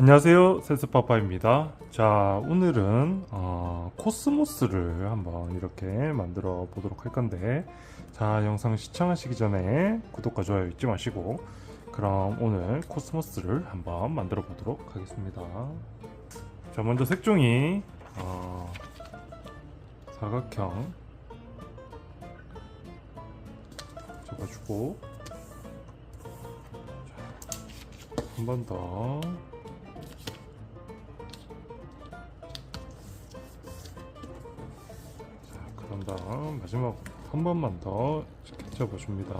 안녕하세요. 센스파파입니다. 자 오늘은 어, 코스모스를 한번 이렇게 만들어 보도록 할 건데 자 영상 시청하시기 전에 구독과 좋아요 잊지 마시고 그럼 오늘 코스모스를 한번 만들어 보도록 하겠습니다. 자 먼저 색종이 어, 사각형 접어주고 한 번더 자, 그런 다음 마지막 한 번만 더 이렇게 접어줍니다.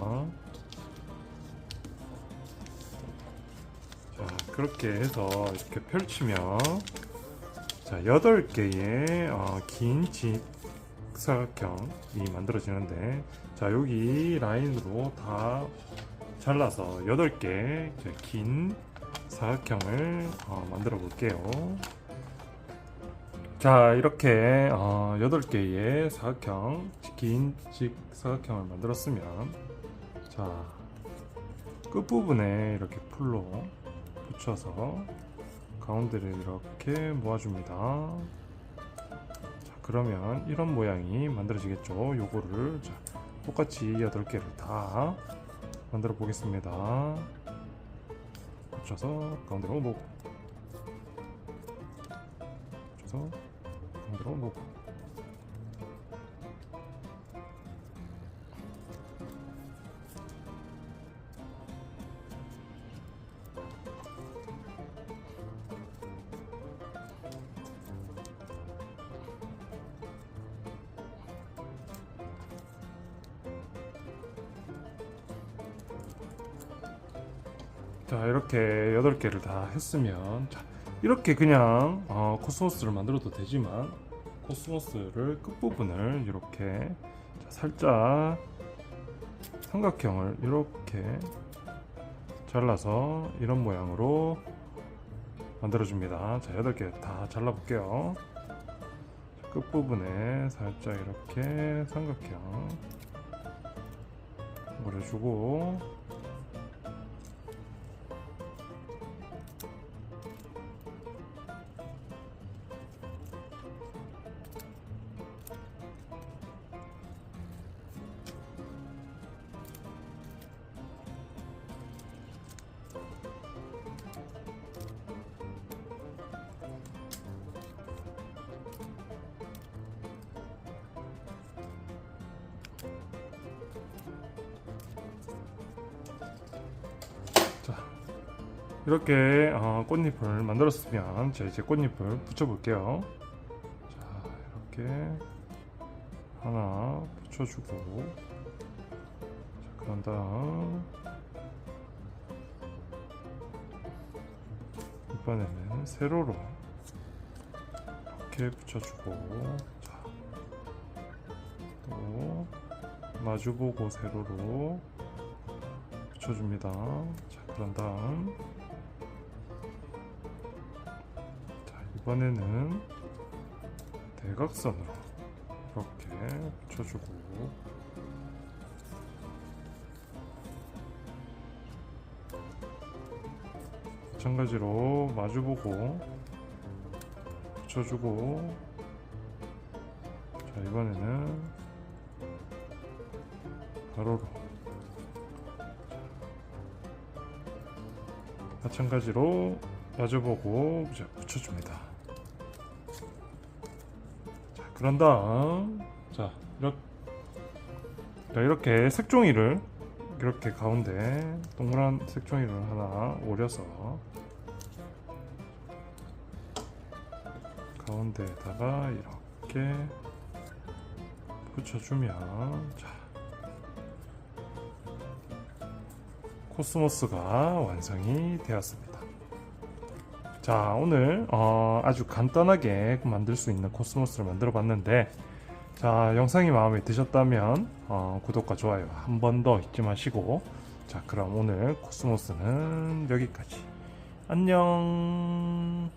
자, 그렇게 해서 이렇게 펼치면 자, 8개의 어, 긴 직사각형이 만들어지는데 자, 여기 라인으로 다 잘라서 8개 이제 긴 사각형을 어, 만들어 볼게요. 자, 이렇게 어, 8개의 사각형, 긴 직사각형을 만들었으면 자, 끝부분에 이렇게 풀로 붙여서 가운데를 이렇게 모아줍니다. 자, 그러면 이런 모양이 만들어지겠죠. 요거를 자, 똑같이 8개를 다 만들어 보겠습니다. 붙여서 가운데로 놓고 붙여서 가운데로 놓고 자 이렇게 8개를 다 했으면 자, 이렇게 그냥 어, 코스모스를 만들어도 되지만 코스모스를 끝부분을 이렇게 자, 살짝 삼각형을 이렇게 잘라서 이런 모양으로 만들어줍니다. 자 8개 다 잘라 볼게요. 자, 끝부분에 살짝 이렇게 삼각형 그려주고 이렇게 어, 꽃잎을 만들었으면 자, 이제 꽃잎을 붙여볼게요. 자, 이렇게 하나 붙여주고, 자, 그런 다음 이번에는 세로로 이렇게 붙여주고, 자, 또 마주보고 세로로 붙여줍니다. 자, 그런 다음 이번에는 대각선으로 이렇게 붙여주고. 마찬가지로 마주보고 붙여주고. 자, 이번에는 가로로. 마찬가지로 마주보고 붙여줍니다. 자, 그런 다음 자 이렇게, 자, 이렇게 색종이를 이렇게 가운데 동그란 색종이를 하나 오려서 가운데에다가 이렇게 붙여주면 자 코스모스가 완성이 되었습니다. 자, 오늘 어, 아주 간단하게 만들 수 있는 코스모스를 만들어 봤는데, 자, 영상이 마음에 드셨다면 어, 구독과 좋아요 한 번 더 잊지 마시고, 자, 그럼 오늘 코스모스는 여기까지. 안녕.